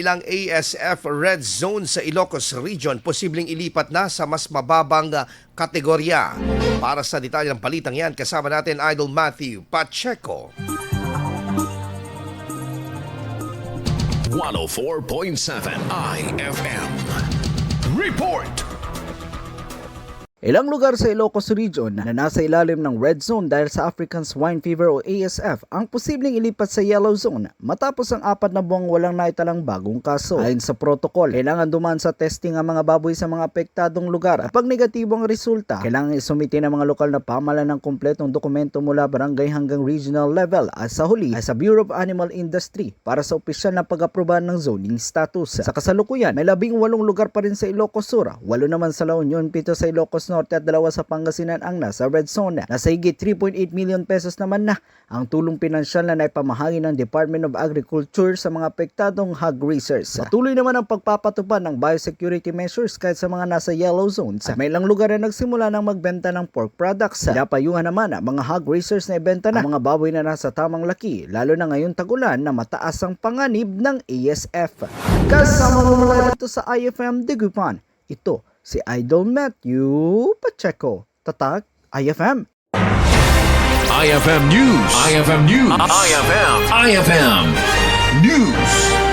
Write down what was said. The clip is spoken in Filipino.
Ilang ASF red zone sa Ilocos Region posibleng ilipat na sa mas mababang ah, kategorya. Para sa detalye ng balitang yan, kasama natin Idol Matthew Pacheco. 104.7 IFM. Report! Ilang lugar sa Ilocos Region na nasa ilalim ng red zone dahil sa African Swine Fever o ASF ang posibleng ilipat sa yellow zone matapos ang apat na buwang walang naitalang bagong kaso. Ayon sa protocol, kailangan dumaan sa testing ang mga baboy sa mga apektadong lugar at pag negatibo ang resulta, kailangan isumite ng mga lokal na pamalan ng kumpletong dokumento mula barangay hanggang regional level at sa huli ay sa Bureau of Animal Industry para sa opisyal na pag-aprobahan ng zoning status. Sa kasalukuyan, may labing walong lugar pa rin sa Ilocos Sur, walo naman sa La Union, pito sa Ilocos Norte at dalawa sa Pangasinan ang nasa red zone. Nasa higit 3.8 million pesos naman na ang tulong pinansyal na naipamahagi ng Department of Agriculture sa mga apektadong hog raisers. Patuloy naman ang pagpapatupad ng biosecurity measures kahit sa mga nasa yellow zones. May ilang lugar na nagsimula ng magbenta ng pork products. Pinapayuhan naman ang mga hog raisers na ibenta na ang mga baboy na nasa tamang laki, lalo na ngayon tagulan na mataas ang panganib ng ASF. Kasama mo mula dito sa IFM Digupan. Ito si Idol Matthew Pacheco. Tatak IFM. IFM News. IFM News. IFM. IFM News.